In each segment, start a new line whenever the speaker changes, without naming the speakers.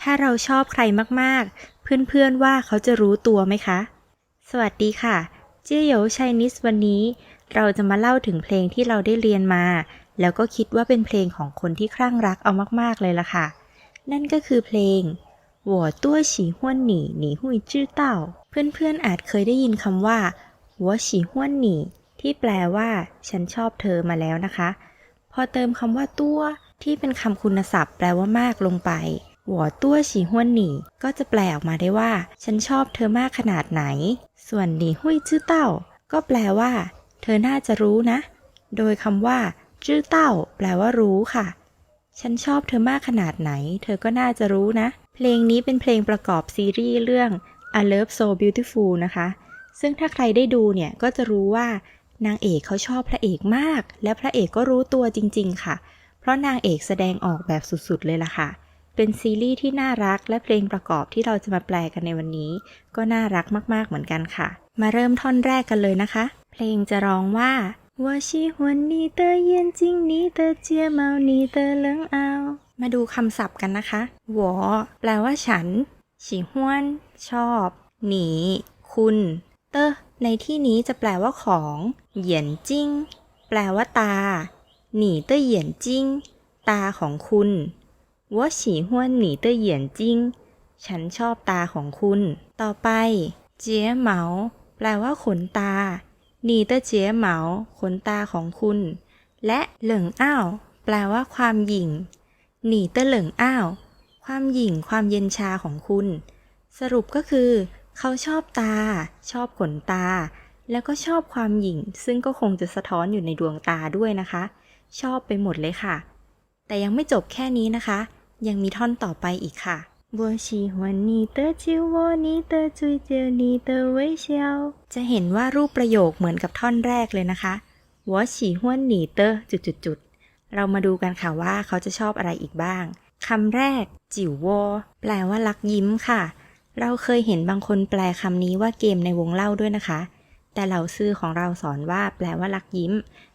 ถ้าเราชอบใครมากๆ เพื่อนๆว่าเขาจะรู้ตัวไหมคะ สวัสดีค่ะ เจี้ยโยชัยนิสวันนี้ เราจะมาเล่าถึงเพลงที่เราได้เรียนมา แล้วก็คิดว่าเป็นเพลงของคนที่คลั่งรักเอามากๆเลยละค่ะ นั่นก็คือเพลงหัวตัวฉีห้วนหนีหนีหุยจื้อเต่า เพื่อนๆอาจเคยได้ยินคำว่าหัวฉีห้วนหนีที่แปลว่า ฉันชอบเธอมาแล้วนะคะ พอเติมคำว่าตัวที่เป็นคำคุณศัพท์ แปลว่ามากลงไป หัวตัวฉีห้วนหนีก็จะแปลออกมาได้ว่า ฉันชอบเธอมากขนาดไหน ส่วนหนีหุยจื้อเต้า ก็แปลว่า เธอน่าจะรู้นะ โดยคำว่า จื้อเต้า แปลว่ารู้ค่ะ ฉันชอบเธอมากขนาดไหน เธอก็น่าจะรู้นะ เพลงนี้เป็นเพลงประกอบซีรีส์เรื่อง I Love So Beautiful นะคะ ซึ่งถ้าใครได้ดูเนี่ยก็จะรู้ว่านางเอกเขาชอบพระเอกมาก และพระเอกก็รู้ตัวจริง ๆ ค่ะ เพราะนางเอกแสดงออกแบบสุดๆเลยล่ะค่ะ เป็นซีรีส์ที่น่ารักและเพลงประกอบที่เราจะมาแปลกันในวันนี้ ก็น่ารักมากๆเหมือนกันค่ะ มาเริ่มท่อนแรกกันเลยนะคะ เพลงจะร้องว่าว่าชีหวนนี่เตอเย็นจริงนี่เตอเจียเมานี่เตอเลิงเอา มาดูคำศัพท์กันนะคะหวอแปลว่าฉันฉีหวน ชอบ หนี คุณ เตอในที่นี้จะแปลว่าของ เหยียนจิ้ง แปลว่าตา หนีเตอเหยียนจิ้ง ตาของคุณ ว่าฉีห้วนหนีตอเหยียนจิ้ง ฉันชอบตาของคุณ ต่อไป เจ๊เหมา แปลว่าขนตา หนีเตอเจ๊เหมา ขนตาของคุณ และเหลิงอ้าว แปลว่าความหยิ่ง หนีเตอเหลิงอ้าว ความหยิ่ง ความเย็นชาของคุณ สรุปก็คือ เขาชอบตา ชอบขนตา แล้วก็ชอบความหยิ่ง ซึ่งก็คงจะสะท้อนอยู่ในดวงตาด้วยนะคะ ชอบไปหมดเลยค่ะ แต่ยังไม่จบแค่นี้นะคะ ยังมีท่อนต่อไปอีกค่ะ我喜欢你的酒窝你的嘴角你的微笑จะเห็นว่ารูปประโยคเหมือนกับท่อนแรกเลยนะคะ我喜欢你的จุดๆๆ เรามาดูกันค่ะว่าเขาจะชอบอะไรอีกบ้างคำแรก จิ๋วโวแปลว่าลักยิ้มค่ะ เราเคยเห็นบางคนแปลคำนี้ว่าเกมในวงเล่าด้วยนะคะ แต่เหล่าซื่อของเราสอนว่าแปลว่าลักยิ้ม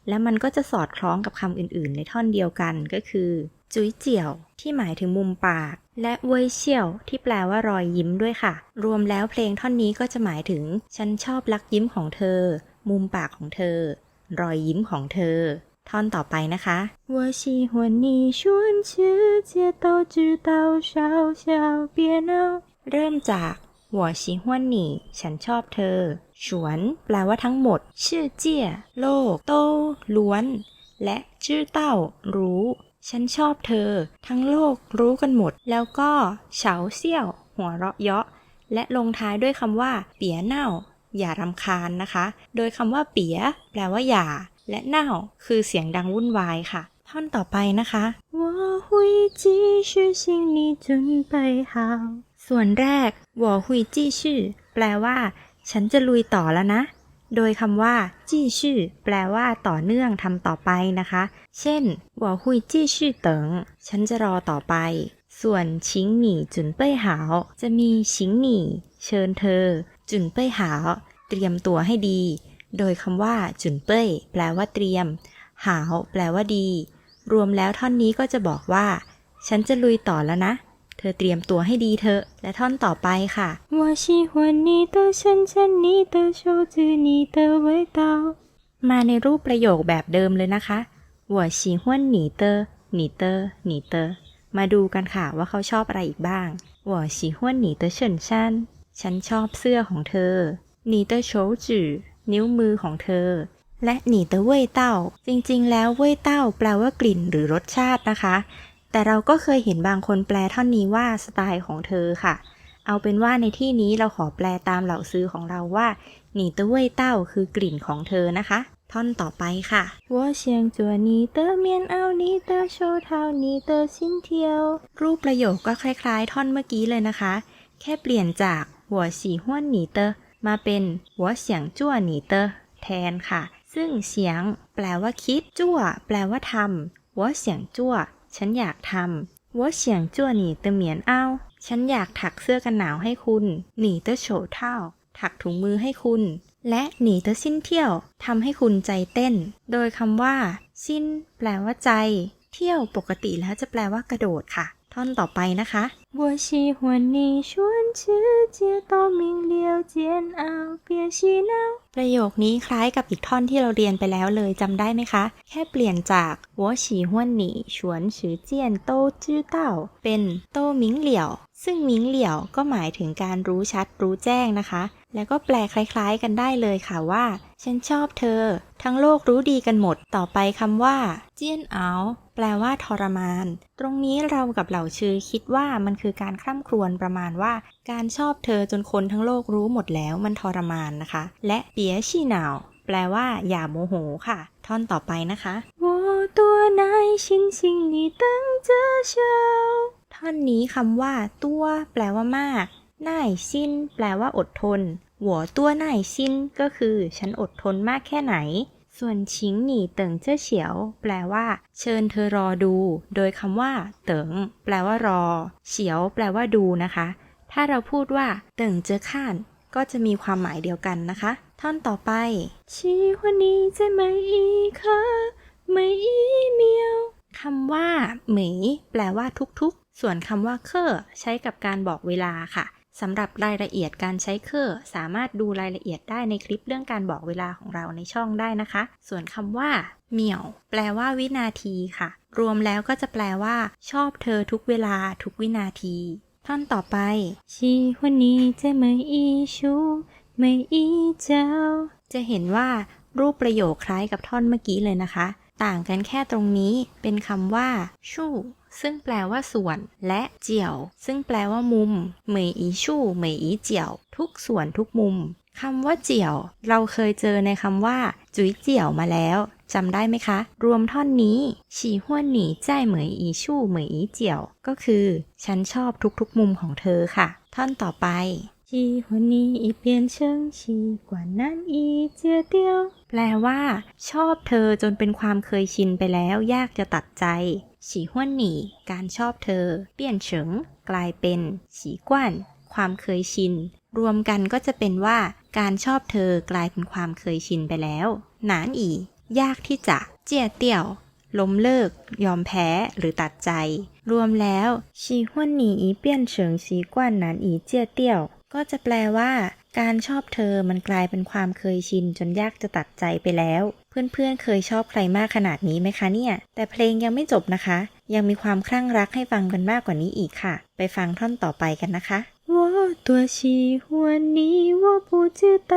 และมันก็จะสอดคล้องกับคำอื่นๆ ในท่อนเดียวกันก็คือ จุ๋ยเจียว ที่หมายถึงมุมปาก และเว่ยเชี่ยว ที่แปลว่ารอยยิ้มด้วยค่ะ รวมแล้วเพลงท่อนนี้ก็จะหมายถึง ฉันชอบลักยิ้มของเธอ มุมปากของเธอ รอยยิ้มของเธอ ท่อนต่อไปนะคะ我喜欢你全世界都知道小小别闹เริ่มจาก我喜欢你ฉันชอบเธอฉวน แปลว่าทั้งหมด ชื่อเจี้ย โลก โต ล้วน และชื่อเต้า รู้ ฉันชอบเธอ ทั้งโลกรู้กันหมด แล้วก็เฉาเซี่ยว หัวเราะเยาะ และลงท้ายด้วยคำว่า เปียเน่า อย่ารำคาญนะคะ โดยคำว่าเปีย แปลว่าอย่า และเน่า คือเสียงดังวุ่นวายค่ะ ท่อนต่อไปนะคะ我会继续心里准备好ส่วนแรก我会继续แปลว่า ฉันจะลุยต่อแล้วนะ โดยคำว่า จี้ชื่อ แปลว่าต่อเนื่องทำต่อไปนะคะ เช่นว่าหุยจี้ชื่อเติงฉันจะรอต่อไป ส่วนชิงหนีจุนเป้ยหาว จะมีชิงหนีเชิญเธอ จุนเป้ยหาว เตรียมตัวให้ดี โดยคำว่า จุนเป้ยแปลว่าเตรียม หาว แปลว่าดี รวมแล้วท่อนนี้ก็จะบอกว่า ฉันจะลุยต่อแล้วนะ เธอเตรียมตัวให้ดีเถอะ และท่อนต่อไปค่ะ我喜欢你的深深你的手指你的味道มาในรูปประโยคแบบเดิมเลยนะคะ我喜欢你的你的你的มาดูกันค่ะว่าเขาชอบอะไรอีกบ้าง我喜欢你的衬衫ฉันชอบเสื้อของเธอ你的手指นิ้วมือของเธอ และหนีเตอเว่ยเต้า จริงๆ แล้วเว่ยเต้า แปลว่ากลิ่นหรือรสชาตินะคะ แต่เราก็เคยเห็นบางคนแปลท่อนนี้ว่าสไตล์ของเธอค่ะ เอาเป็นว่าในที่นี้เราขอแปลตามเหล่าซื้อของเราว่าหนีเตอเว่ยเต้าคือกลิ่นของเธอนะคะ ท่อนต่อไปค่ะ我想做你的棉袄你的手套你的心跳รูปประโยคก็คล้ายๆ ท่อนเมื่อกี้เลยนะคะ แค่เปลี่ยนจาก我喜欢你的มาเป็น我想做你的แทนค่ะ ซึ่งเสียง แปลว่าคิด จั่ว แปลว่าทำ我想做 ฉันอยากทำว่าเสียงจั่วหนีเตเหมียนเอ้าฉันอยากถักเสื้อกันหนาวให้คุณ หนีเตอโฉเท่า ถักถุงมือให้คุณ และหนีเตอสิ้นเที่ยวทำให้คุณใจเต้น โดยคำว่า สิ้น แปลว่าใจ เที่ยวปกติแล้วจะแปลว่ากระโดดค่ะ ท่อนต่อไปนะคะ
วัวชีหัวหนีชั่ว ชื่อเจียต
อมิงเลียวเจียนเอาเปียชีเนาประโยคนี้คล้ายกับอีกท่อนที่เราเรียนไปแล้วเลยจำได้ไหมคะ แค่เปลี่ยนจากหัวฉีห้วนหนีฉวนฉือเจียนโตจื้อเต้า เป็นโตมิงเหลียว ซึ่งมิงเหลียวก็หมายถึงการรู้ชัดรู้แจ้งนะคะ แล้วก็แปลคล้ายๆกันได้เลยค่ะว่า ฉันชอบเธอ ทั้งโลกรู้ดีกันหมด ต่อไปคำว่าเจียนเอาแปลว่าทรมาน ตรงนี้เรากับเหล่าชื่อคิดว่ามันคือการคร่ำครวญประมาณว่า การชอบเธอจนคนทั้งโลกรู้หมดแล้วมันทรมานนะคะ และเปียชีหนาวแปลว่า อย่าโมโหค่ะ ท่อนต่อไปนะคะ
我多耐心，请你等着笑。
ท่อนนี้คำว่า ตัว แปลว่ามากน่ายซินแปลว่าอดทน หัวตัวไหนชินก็คือฉันอดทนมากแค่ไหน ส่วนชิงหนีเติงเจ้อเฉียว แปลว่า เชิญเธอรอดู โดยคำว่า เติงแปลว่ารอ เฉียว แปลว่าดูนะคะ ถ้าเราพูดว่า เติงเจอข้านก็จะมีความหมายเดียวกันนะคะ ท่อนต่อไป
ชีวันนี้จะไม่อีค่ะ
ไม่อีเมียวคำว่าเหมยแปลว่าทุกๆ ส่วนคำว่าเคอใช้กับการบอกเวลาค่ะ สำหรับรายละเอียดการใช้เคอร์สามารถดูรายละเอียดได้ในคลิปเรื่องการบอกเวลาของเราในช่องได้นะคะ ส่วนคำว่าเหมี่ยว แปลว่าวินาทีค่ะ รวมแล้วก็จะแปลว่า ชอบเธอทุกเวลาทุกวินาที ท่อนต่อไป
ชีวันนี้จะไม่อีชูไม่อีเจ้า
จะเห็นว่ารูปประโยคคล้ายกับท่อนเมื่อกี้เลยนะคะ ต่างกันแค่ตรงนี้เป็นคำว่า ชู่ ซึ่งแปลว่าส่วน และเจียว ซึ่งแปลว่ามุมเหมยอีชู่เหมยอีเจียว ทุกส่วนทุกมุมคำว่าเจียว เราเคยเจอในคำว่า จุ๋ยเจียวมาแล้วจำได้ไหมคะ รวมท่อนนี้ฉีห้วนหนีใจเหมยอีชู่เหมยอีเจียว ก็คือ ฉันชอบทุกๆมุมของเธอค่ะ ท่อนต่อไป
ชีหัวนี้อีเปลี่ยนเชิ
งชีกว่านั้นอีเจียเดียว แปลว่า ชอบเธอจนเป็นความเคยชินไปแล้ว ยากจะตัดใจ ฉีห้วนหนีการชอบเธอ เปลี่ยนเฉิง กลายเป็นฉีกวนความเคยชิน รวมกันก็จะเป็นว่า การชอบเธอกลายเป็นความเคยชินไปแล้ว หนานอี ยากที่จะ เจียเตี่ยว ล้มเลิก ยอมแพ้หรือตัดใจ รวมแล้วฉีห้วนหนีเปลี่ยนเฉิงฉีกวนหนานอีเจียเตี่ยว ก็จะแปลว่า การชอบเธอมันกลายเป็นความเคยชินจนยากจะตัดใจไปแล้ว เพื่อนๆเคยชอบใครมากขนาดนี้ไหมคะเนี่ย แต่เพลงยังไม่จบนะคะ ยังมีความคลั่งรักให้ฟังกันมากกว่านี้อีกค่ะ ไปฟังท่อนต่อไปกันนะคะ
我多喜欢你，我不知道。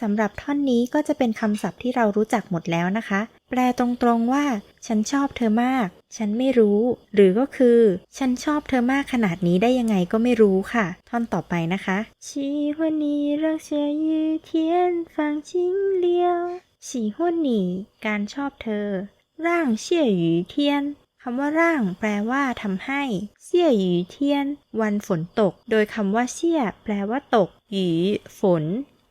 สำหรับท่อนนี้ก็จะเป็นคำศัพท์ที่เรารู้จักหมดแล้วนะคะ แปลตรงๆว่า ฉันชอบเธอมาก ฉันไม่รู้ หรือก็คือ ฉันชอบเธอมากขนาดนี้ได้ยังไงก็ไม่รู้ค่ะ ท่อนต่อไปนะคะ
ชีหัวนี้รักเชื่อยื
อเทียนฟังชิงเลียวฉีหัวหนีการชอบเธอ ร่างเชี่ยหยูเทียนคำว่าร่างแปลว่าทำให้ เสี่ยหยีเทียน วันฝนตก โดยคำว่าเสี่ยแปลว่าตก หยีฝน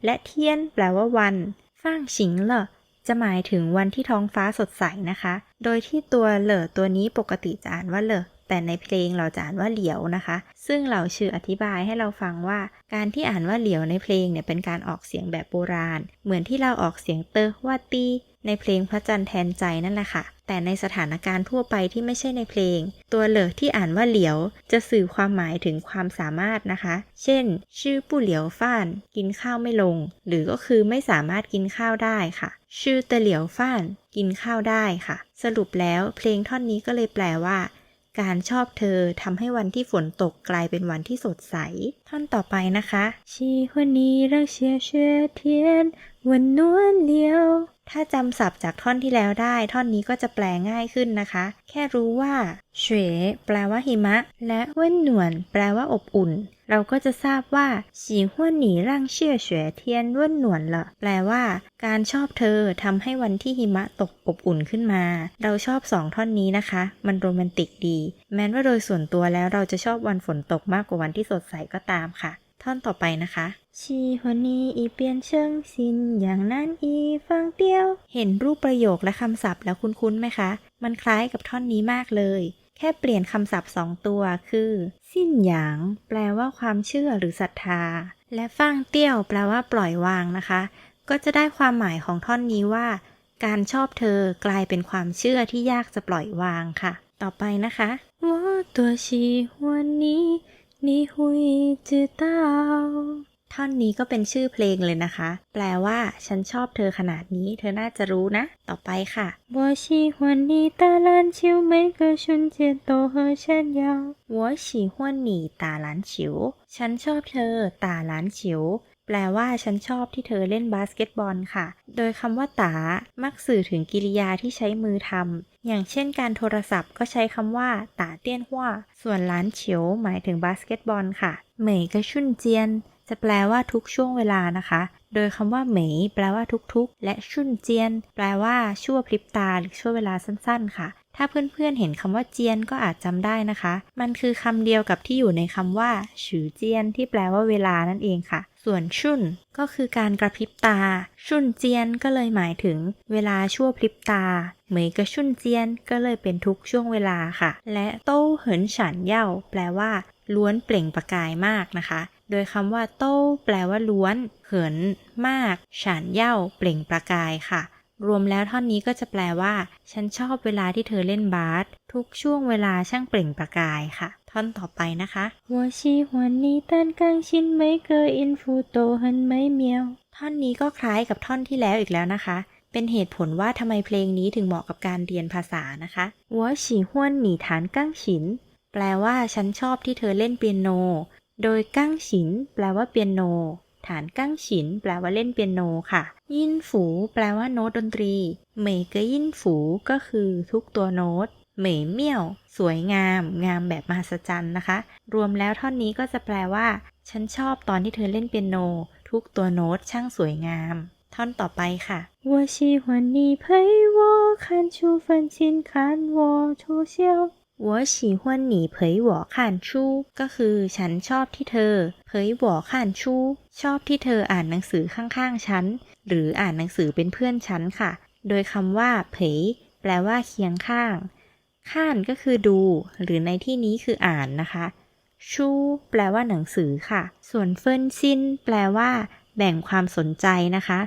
และเทียนแปลว่าวันฟ้างฉิงเหรอจะหมายถึงวันที่ท้องฟ้าสดใสนะคะ โดยที่ตัวเหลอตัวนี้ปกติจะอ่านว่าเหลอแต่ในเพลงเราจะอ่านว่าเหลียวนะคะ ซึ่งเราชื่ออธิบายให้เราฟังว่า การที่อ่านว่าเหลียวในเพลงเนี่ยเป็นการออกเสียงแบบโบราณ เหมือนที่เราออกเสียงเตอว่าตีในเพลงพระจันทร์แทนใจนั่นแหละค่ะ แต่ในสถานการณ์ทั่วไปที่ไม่ใช่ในเพลง ตัวเหลอที่อ่านว่าเหลียว จะสื่อความหมายถึงความสามารถนะคะ เช่น ชื่อปู่เหลียวฟ้าน กินข้าวไม่ลง หรือก็คือไม่สามารถกินข้าวได้ค่ะ ชื่อตตเหลียวฟ้าน กินข้าวได้ค่ะ สรุปแล้วเพลงท่อนนี้ก็เลยแปลว่าการชอบเธอทำให้วันที่ฝนตกกลายเป็นวันที่สดใส ท่อนต่อไปนะคะ
ชีวันนี้เรักเชีย
เชื่อเทียนวันนวลเลียว ถ้าจำศัพท์จากท่อนที่แล้วได้ ท่อนนี้ก็จะแปลง่ายขึ้นนะคะ แค่รู้ว่าเฉวแปลว่าหิมะ และเว้นหนวน แปลว่าอบอุ่น เราก็จะทราบว่าสีห้วนหนีร่างเชี่ยเฉวเทียนเว้นหนวนละแปลว่า การชอบเธอทำให้วันที่หิมะตกอบอุ่นขึ้นมา เราชอบสองท่อนนี้นะคะ มันโรแมนติกดี แม้ว่าโดยส่วนตัวแล้วเราจะชอบวันฝนตกมากกว่าวันที่สดใสก็ตามค่ะ ท่อนต่อไปนะคะ
ชีฮนีอีเปลี่ยนเชิง
สิน อย่างนั้นอีฟังเตียว เห็นรูปประโยคและคำศัพท์แล้วคุ้นคุ้นไหมคะ มันคล้ายกับท่อนนี้มากเลย แค่เปลี่ยนคำศัพท์สองตัวคือ สิ้นหยาง แปลว่าความเชื่อหรือศรัทธา และฟังเตี้ยว แปลว่าปล่อยวางนะคะ ก็จะได้ความหมายของท่อนนี้ว่า การชอบเธอกลายเป็นความเชื่อที่ยากจะปล่อยวางค่ะ ต่อไปนะคะ
ว่า
ตัวชีฮวนนี้
多喜欢你，你会知道。
ท่อนนี้ก็เป็นชื่อเพลงเลยนะคะ แปลว่า ฉันชอบเธอขนาดนี้ เธอน่าจะรู้นะ ต่อไปค่ะ
我喜欢你打篮球，每个瞬间都很闪耀。
我喜欢你打篮球ฉันชอบเธอตาหลานฉิว แปลว่าฉันชอบที่เธอเล่นบาสเกตบอลค่ะ โดยคำว่าตา มักสื่อถึงกิริยาที่ใช้มือทำ อย่างเช่นการโทรศัพท์ก็ใช้คำว่าตาเตี้ยนหัวส่วนหลานเฉียวหมายถึงบาสเกตบอลค่ะ เหมยกระชุนเจียน จะแปลว่าทุกช่วงเวลานะคะ โดยคำว่าเหมยแปลว่าทุกๆ และชุนเจียน แปลว่าชั่วพริบตาหรือช่วงเวลาสั้นๆ ค่ะ ถ้าเพื่อนๆเห็นคำว่าเจียนก็อาจจำได้นะคะ มันคือคำเดียวกับที่อยู่ในคำว่าฉือเจียน ที่แปลว่าเวลานั่นเองค่ะ ส่วนชุนก็คือการกระพริบตา ชุนเจียนก็เลยหมายถึงเวลาชั่วพริบตา เหมยกระชุนเจียนก็เลยเป็นทุกช่วงเวลาค่ะ และโต้เหินฉันเย่าแปลว่า ล้วนเปล่งประกายมากนะคะ โดยคำว่า โต้แปลว่าล้วน เหิน มาก ฉันเย่าเปล่งประกายค่ะรวมแล้วท่อนนี้ก็จะแปลว่า ฉันชอบเวลาที่เธอเล่นบาสทุกช่วงเวลาช่างเปล่งประกายค่ะ ท่อนต่อไปนะคะ
หัวชีหวนนี้ตันกังชินไม
เกออินฟูโตหันไมเมียว ท่อนนี้ก็คล้ายกับท่อนที่แล้วอีกแล้วนะคะ เป็นเหตุผลว่าทำไมเพลงนี้ถึงเหมาะกับการเรียนภาษานะคะหัวชีหวนหนีฐานกังชิน แปลว่าฉันชอบที่เธอเล่นเปียโน โดยกั้งฉิน แปลว่าเปียโน ฐานกั้งฉิน แปลว่าเล่นเปียโนค่ะ ยินฝู แปลว่าโน้ตดนตรี เมเกยินฝู ก็คือทุกตัวโน้ต เหมยเมี่ยว สวยงาม งามแบบมหัศจรรย์นะคะ รวมแล้วท่อนนี้ก็จะแปลว่า ฉันชอบตอนที่เธอเล่นเปียโน ทุกตัวโน้ตช่างสวยงาม ท่อนต่อไปค่ะ
我喜欢你陪我看书翻琴，看我偷笑。
我喜欢你陪我看书ก็คือฉันชอบที่เธอ เผยหัวข้านชูชอบที่เธออ่านหนังสือข้างๆฉัน หรืออ่านหนังสือเป็นเพื่อนฉันค่ะ โดยคำว่า เผย แปลว่าเคียงข้าง ข้านก็คือดู หรือในที่นี้คืออ่านนะคะ ชูแปลว่าหนังสือค่ะ ส่วนเฟินซินแปลว่า แบ่งความสนใจนะคะ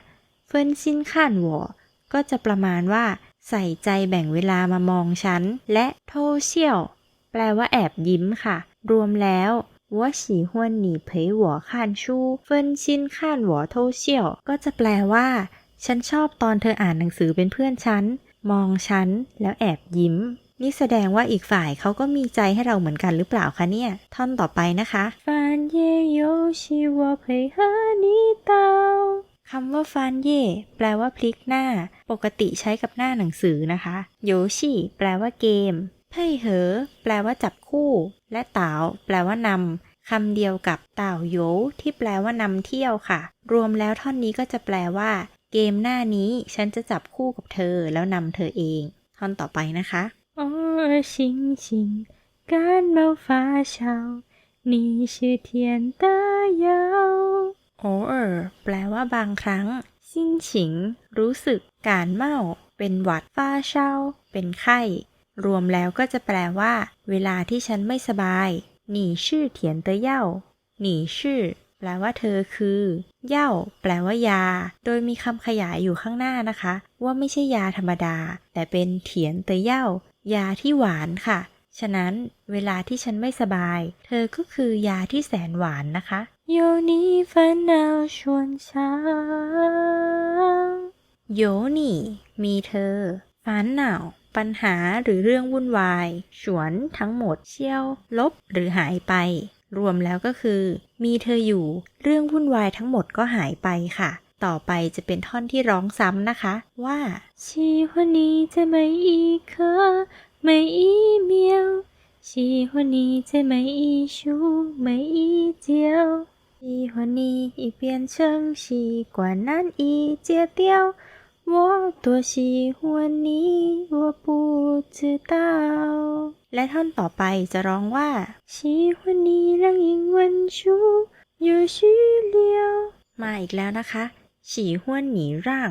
เฟินซินข้านหัวก็จะประมาณว่า ใส่ใจแบ่งเวลามามองฉัน และโทเชียวแปลว่าแอบยิ้มค่ะ รวมแล้วว่าฉีหวนหนีเผยหัวข้านชู้เฟินชินข้านหัวโทเชียว ก็จะแปลว่า ฉันชอบตอนเธออ่านหนังสือเป็นเพื่อนฉัน มองฉัน แล้วแอบยิ้ม นี่แสดงว่าอีกฝ่ายเขาก็มีใจให้เราเหมือนกันหรือเปล่าคะเนี่ย ท่อนต่อไปนะคะ
ฟันเย่โยชิวะเพฮนิเตา
คำว่าฟันเย่แปลว่าพลิกหน้า ปกติใช้กับหน้าหนังสือนะคะโยชิแปลว่าเกมเพ่เหอ แปลว่าจับคู่ และเต๋าแปลว่านำคำเดียวกับเต่าโยที่แปลว่านำเที่ยวค่ะ รวมแล้วท่อนนี้ก็จะแปลว่า เกมหน้านี้ฉันจะจับคู่กับเธอแล้วนำเธอเอง ท่อนต่อไปนะคะ
偶尔星星感冒发烧，你是甜的药。
โอเออแปลว่าบางครั้ง ซินฉิง รู้สึก การเมา เป็นหวัดฟ้าเช่า เป็นไข้ รวมแล้วก็จะแปลว่า เวลาที่ฉันไม่สบายหนีชื่อเถียนเตเย่าหนีชื่อ แปลว่าเธอคือ เย่า แปลว่ายา โดยมีคำขยายอยู่ข้างหน้านะคะ ว่าไม่ใช่ยาธรรมดา แต่เป็นเถียนเตเย่า ยาที่หวานค่ะ ฉะนั้นเวลาที่ฉันไม่สบาย เธอก็คือยาที่แสนหวานนะคะ
โยนี่ฝันเอาชวนช้าง
โยนี่ มีเธอฝันหนาวปัญหาหรือเรื่องวุ่นวายชวนทั้งหมดเชี่ยว ลบหรือหายไป รวมแล้วก็คือ มีเธออยู่ เรื่องวุ่นวายทั้งหมดก็หายไปค่ะ ต่อไปจะเป็นท่อนที่ร้องซ้ำนะคะ ว่า
喜欢你在每一刻每一秒，喜欢你在每一束每一角。
喜欢你已变成习惯，难以戒掉。
我多喜欢你，我不知道。
และท่อนต่อไปจะร้องว่า
喜欢你让英文书有序了。
มาอีกแล้วนะคะ ฉี่ห้วนหนีร่าง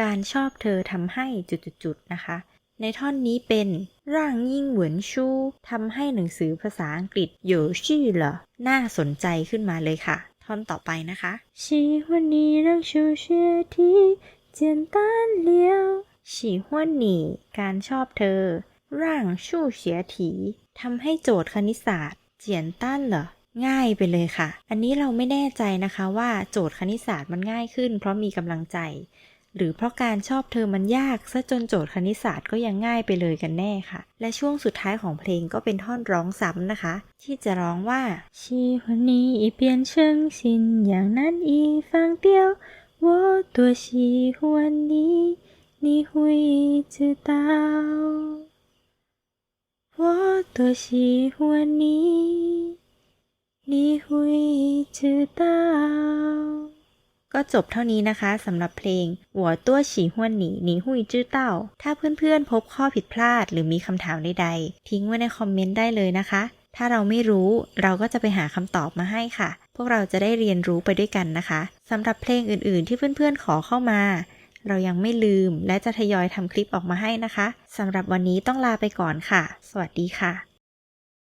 การชอบเธอทำให้จุดๆนะคะ ในท่อนนี้เป็นร่างยิ่งเหมือนชูทำให้หนังสือภาษาอังกฤษโยชื่อเหรอน่าสนใจขึ้นมาเลยค่ะ ท่อนต่อไปนะคะ
ฉี่ห้วนหนีร่างชู
เชื่ทีเจียนต้นเลียวฉี่ห้วนหนีการชอบเธอ ร่างชู่เสียถีทำให้โจทย์คณิตศาสตร์ เจียนต้นเห ง่ายไปเลยค่ะ อันนี้เราไม่แน่ใจนะคะว่าโจทย์คณิตศาสตร์มันง่ายขึ้น เพราะมีกำลังใจ หรือเพราะการชอบเธอมันยากซะจนโจทย์คณิตศาสตร์ก็ยังง่ายไปเลยกันแน่ค่ะ และช่วงสุดท้ายของเพลงก็เป็นท่อนร้องซ้ำนะคะ ที่จะร้องว่า
喜欢你已变成信仰，难以放掉。我多喜欢你，你会知道。我多喜欢你， ลีหุยชื่อเต้า
ก็จบเท่านี้นะคะสำหรับเพลงหัวตัวฉีห้วนหนีหนีหุยจื้อเต้า ถ้าเพื่อนๆพบข้อผิดพลาดหรือมีคำถามใดๆ ทิ้งไว้ในคอมเมนต์ได้เลยนะคะ ถ้าเราไม่รู้เราก็จะไปหาคำตอบมาให้ค่ะ พวกเราจะได้เรียนรู้ไปด้วยกันนะคะสำหรับเพลงอื่นๆ ที่เพื่อนๆขอเข้ามา เรายังไม่ลืมและจะทยอยทำคลิปออกมาให้นะคะสำหรับวันนี้ต้องลาไปก่อนค่ะ สวัสดีค่ะ